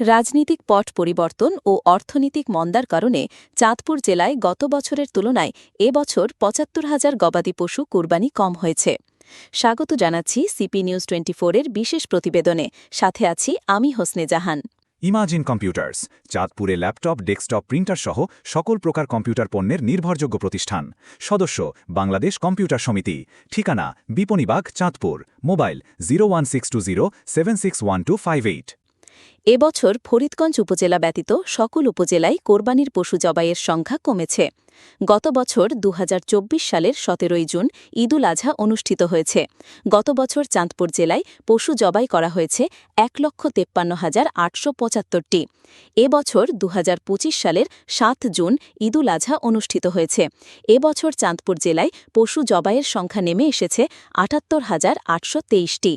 রাজনীতিক পট পরিবর্তন ও অর্থনৈতিক মন্দার কারণে চাঁদপুর জেলায় গত বছরের তুলনায় এ বছর পঁচাত্তর হাজার গবাদি পশু কুরবানি কম হয়েছে। স্বাগত জানাচ্ছি সিপি নিউজ টোয়েন্টি এর বিশেষ প্রতিবেদনে। সাথে আছি আমি হোসনে জাহান। ইমাজিন কম্পিউটার্স, চাঁদপুরে ল্যাপটপ, ডেস্কটপ, প্রিন্টার সহ সকল প্রকার কম্পিউটার পণ্যের নির্ভরযোগ্য প্রতিষ্ঠান। সদস্য, বাংলাদেশ কম্পিউটার সমিতি। ঠিকানা, Bipanibag, Chandpur. Mobile, zero one six two zero, seven six one two five eight. এবছর ফরিদগঞ্জ উপজেলা ব্যতীত সকল উপজেলায় কোরবানির পশু জবাইয়ের সংখ্যা কমেছে। গত বছর দু হাজার চব্বিশ সালের সতেরোই জুন ঈদুল আজহা অনুষ্ঠিত হয়েছে। গত বছর চাঁদপুর জেলায় পশু জবাই করা হয়েছে এক লক্ষ তেপ্পান্ন হাজার আটশো পঁচাত্তরটি। এবছর দু হাজার পঁচিশ সালের সাত জুন ঈদুল আজহা অনুষ্ঠিত হয়েছে। এবছর চাঁদপুর জেলায় পশু জবাইয়ের সংখ্যা নেমে এসেছে আটাত্তর হাজার আটশো তেইশটি।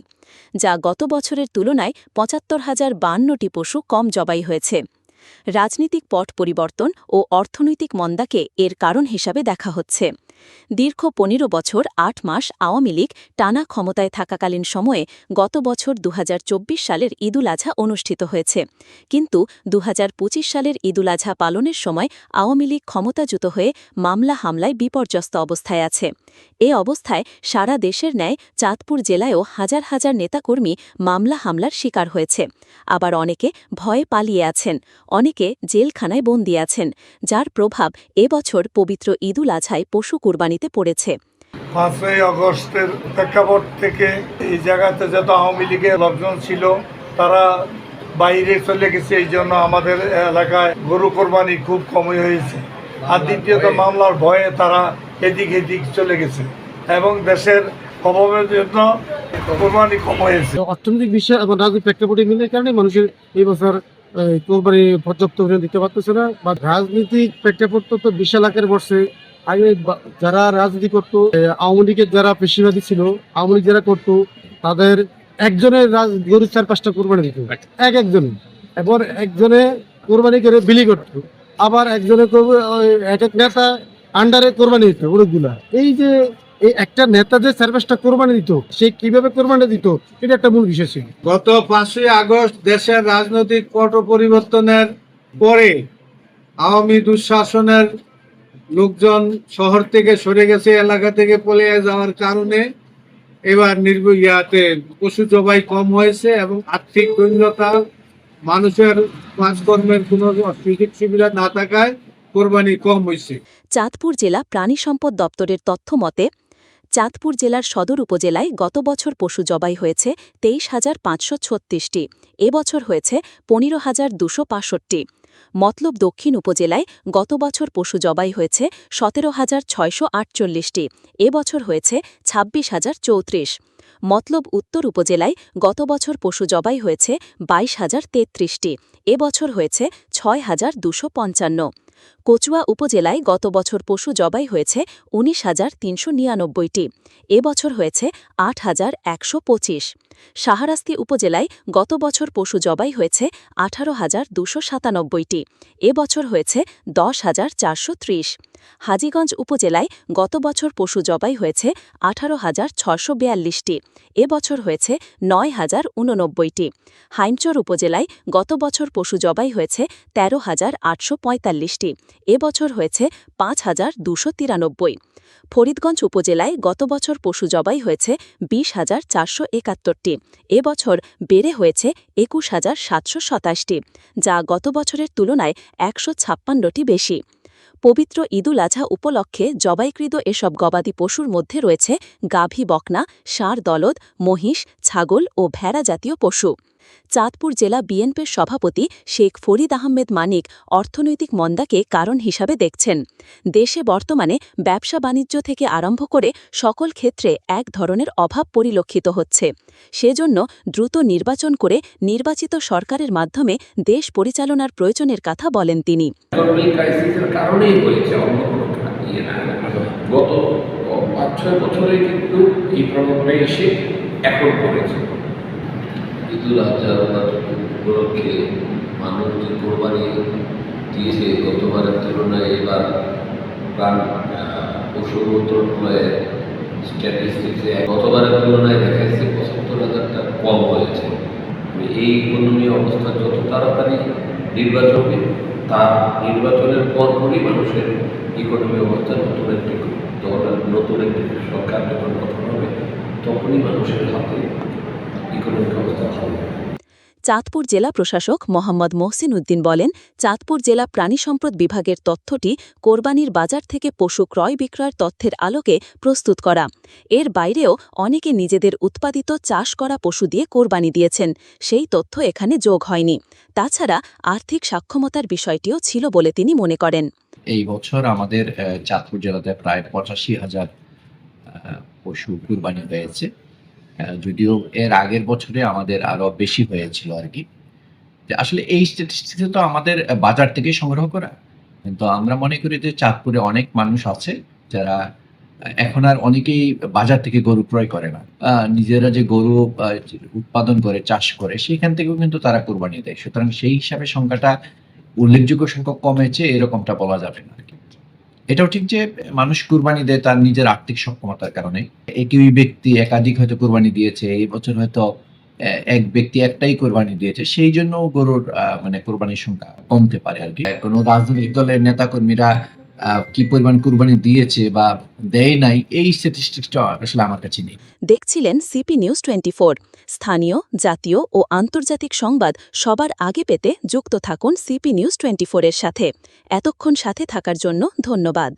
যা গত বছরের তুলনায় পঁচাত্তর হাজার বান্নটি পশু কম জবাই হয়েছে। রাজনীতিক পট পরিবর্তন ও অর্থনৈতিক মন্দাকে এর কারণ হিসাবে দেখা হচ্ছে। দীর্ঘ পনেরো বছর আট মাস আওয়ামী লীগ টানা ক্ষমতায় থাকাকালীন সময়ে গত বছর দু হাজার চব্বিশ সালের ঈদুল আজহা অনুষ্ঠিত হয়েছে। কিন্তু দু হাজার পঁচিশ সালের ঈদুল আজহা পালনের সময় আওয়ামী লীগ ক্ষমতাচ্যুত হয়ে মামলা হামলায় বিপর্যস্ত অবস্থায় আছে। এ অবস্থায় সারা দেশের ন্যায় চাঁদপুর জেলায়ও হাজার হাজার নেতাকর্মী মামলা হামলার শিকার হয়েছে। আবার অনেকে ভয়ে পালিয়ে আছেন, অনেকে জেলখানায় বন্দী আছেন, যার প্রভাব এবছর পবিত্র ঈদুল আজহায় পশু কুরবানিতে পড়েছে। পাঁচই আগস্টের প্রেক্ষাপট থেকে এই জায়গাতে যত আওয়ামী লীগের লোকজন ছিল তারা বাইরে চলে গেছে। এই জন্য আমাদের এলাকায় গরু কোরবানি খুব কমই হয়েছে। আর দ্বিতীয়ত মামলার ভয়ে তারা এদিক এদিক চলে গেছে এবং দেশের অভাবের জন্য কোরবানি কম হয়েছে। অর্থনৈতিক বিষয় এবং রাজনৈতিক প্রেক্ষাপটে মিলে কারণে মানুষের এই বছর কোরবানি পর্যাপ্ত দিতে পারতেছে না। বা রাজনীতিক প্রেক্ষাপট তো তো বিশাল আকারে বসছে আগে যারা রাজনীতি করতো আওয়ামী লীগের যারা পেশিবাদী ছিল আওয়ামী লীগ যারা করতো তাদের একজনের গরু চার পাঁচটা কোরবানি দিত। এক একজন। এবার একজনে কোরবানি করে বিলি করতো। আবার একজনে এক এক নেতা আন্ডারে কোরবানি দিত অনেকগুলা। এই যে এই একটা নেতা যে চার পাঁচটা কোরবানি দিত সে কীভাবে কোরবানি দিত এটা একটা মূল বিষয় ছিল। গত পাঁচই আগস্ট দেশের রাজনৈতিক পট পরিবর্তনের পরে আওয়ামী দুঃশাসনের লোকজন শহর থেকে সরে গেছে, এলাকা থেকে পলিয়ে যাওয়ার কারণে এবার নির্বিয়াতে পশু জবাই কম হয়েছে এবং আর্থিক দৈন্যতা, মানুষের কাজকর্মের কোনো সুযোগ সুবিধা না থাকায় কোরবানি কম হয়েছে। চাঁদপুর জেলা প্রাণী সম্পদ দপ্তরের তথ্য মতে, চাঁদপুর জেলার সদর উপজেলায় গত বছর পশু জবাই হয়েছে তেইশ হাজার পাঁচশো ছত্রিশটি এবছর হয়েছে পনেরো হাজার দুশো পাঁষট্টি মতলব দক্ষিণ উপজেলায় গত বছর পশু জবাই হয়েছে সতেরো হাজার ছয়শো আটচল্লিশটি এবছর হয়েছে ছাব্বিশ হাজার চৌত্রিশ। মতলব উত্তর উপজেলায় গত বছর পশু জবাই হয়েছে বাইশ হাজার তেত্রিশটি এবছর হয়েছে ছয় হাজার দুশো পঞ্চান্ন। কচুয়া উপজেলায় গত বছর পশু জবাই হয়েছে উনিশ হাজার তিনশো নিরানব্বইটি। এবছর হয়েছে আট হাজার একশো পঁচিশ। সাহারাস্তি উপজেলায় গত বছর পশু জবাই হয়েছে আঠারো হাজার দুশো সাতানব্বইটি। এবছর হয়েছে দশ হাজার চারশো ত্রিশ। হাজীগঞ্জ উপজেলায় গত বছর পশু জবাই হয়েছে আঠারো হাজার ছশো বিয়াল্লিশটি এবছর হয়েছে নয় হাজার উননব্বইটি হাইমচর উপজেলায় গত বছর পশু জবাই হয়েছে তেরো হাজার আটশো পঁয়তাল্লিশটি এবছর হয়েছে পাঁচ হাজার দুশো তিরানব্বই। ফরিদগঞ্জ উপজেলায় গত বছর পশু জবাই হয়েছে বিশ হাজার চারশো একাত্তরটি এবছর বেড়ে হয়েছে একুশ হাজার সাতশো সাতাশটি, যা গত বছরের তুলনায় একশো ছাপ্পান্নটি বেশি। পবিত্র ঈদুল আজহা উপলক্ষে জবাইকৃত এসব গবাদি পশুর মধ্যে রয়েছে গাভী বকনা, ষাঁড় দলদ, মহিষ, ছাগল ও ভেড়া জাতীয় পশু। চাঁদপুর জেলা বিএনপির সভাপতি শেখ ফরিদ আহমেদ মানিক অর্থনৈতিক মন্দাকে কারণ হিসাবে দেখছেন। দেশে বর্তমানে ব্যবসা বাণিজ্য থেকে আরম্ভ করে সকল ক্ষেত্রে এক ধরনের অভাব পরিলক্ষিত হচ্ছে। সেজন্য দ্রুত নির্বাচন করে নির্বাচিত সরকারের মাধ্যমে দেশ পরিচালনার প্রয়োজনের কথা বলেন তিনি। গত পাঁচ ছয় বছরে কিন্তু এই প্রবলেমটা এসে এখন পড়েছে। ঈদুল আজহা উপলক্ষে মানুষ যে কোরবানি দিয়েছে। গতবারের তুলনায় এবার প্রাণ আহ, পশু মন্ত্রণালয়ের স্ট্যাটিস্টিক্সে গতবারের তুলনায় দেখা যাচ্ছে পঁচাত্তর হাজারটা কম হয়েছে। এই ইকোনমি অবস্থা যত তাড়াতাড়ি নির্বাচন তার নির্বাচনের পরপরই মানুষের ইকোনমি অবস্থা নতুন একটি নতুন একটি সরকার যখন গঠন হবে তখনই মানুষের হাতে চাঁদপুর জেলা প্রশাসক মোহাম্মদ মহসিন উদ্দিন বলেন, চাঁদপুর জেলা প্রাণী সম্পদ বিভাগের তথ্যটি কোরবানির বাজার থেকে পশু ক্রয় বিক্রয়ের তথ্যের আলোকে প্রস্তুত করা। এর বাইরেও অনেকে নিজেদের উৎপাদিত চাষ করা পশু দিয়ে কোরবানি দিয়েছেন। সেই তথ্য এখানে যোগ হয়নি। তাছাড়া আর্থিক সাক্ষমতার বিষয়টিও ছিল বলে তিনি মনে করেন। এই বছর আমাদের চাঁদপুর জেলাতে প্রায় পঁচাশি হাজার পশু কুরবানি হয়েছে। যদিও এর আগের বছরে আমাদের আরও বেশি হয়েছিল আর কি। আসলে এই স্ট্যাটিস্টিক্স তো আমাদের বাজার থেকে সংগ্রহ করা। কিন্তু আমরা মনে করি যে চাঁদপুরে অনেক মানুষ আছে যারা এখন আর অনেকেই বাজার থেকে গরু ক্রয় করে না। নিজেরা যে গরু উৎপাদন করে, চাষ করে, সেখান থেকেও কিন্তু তারা কোরবানি দেয়। সুতরাং সেই হিসাবে সংখ্যাটা উল্লেখযোগ্য সংখ্যক কমেছে, এরকমটা বলা যাবে না আর কি। এটাও ঠিক যে মানুষ কুরবানি দেয় তার নিজের আর্থিক সক্ষমতার কারণে। একই ব্যক্তি একাধিক হয়তো কুরবানি দিয়েছে, এই বছর হয়তো এক ব্যক্তি একটাই কোরবানি দিয়েছে, সেই জন্য গরুর মানে কোরবানির সংখ্যা কমতে পারে আর কি। কোনো রাজনৈতিক দলের নেতাকর্মীরা কি পরিমাণ কুরবানি দিয়েছে বা দেয় নাই, এই স্ট্যাটিস্টিক্সটা আসলে আমার কাছে নেই। দেখছিলেন সিপি নিউজ টোয়েন্টি স্থানীয়, জাতীয় ও আন্তর্জাতিক সংবাদ সবার আগে পেতে যুক্ত থাকুন সিপি নিউজ টোয়েন্টি এর সাথে। এতক্ষণ সাথে থাকার জন্য ধন্যবাদ।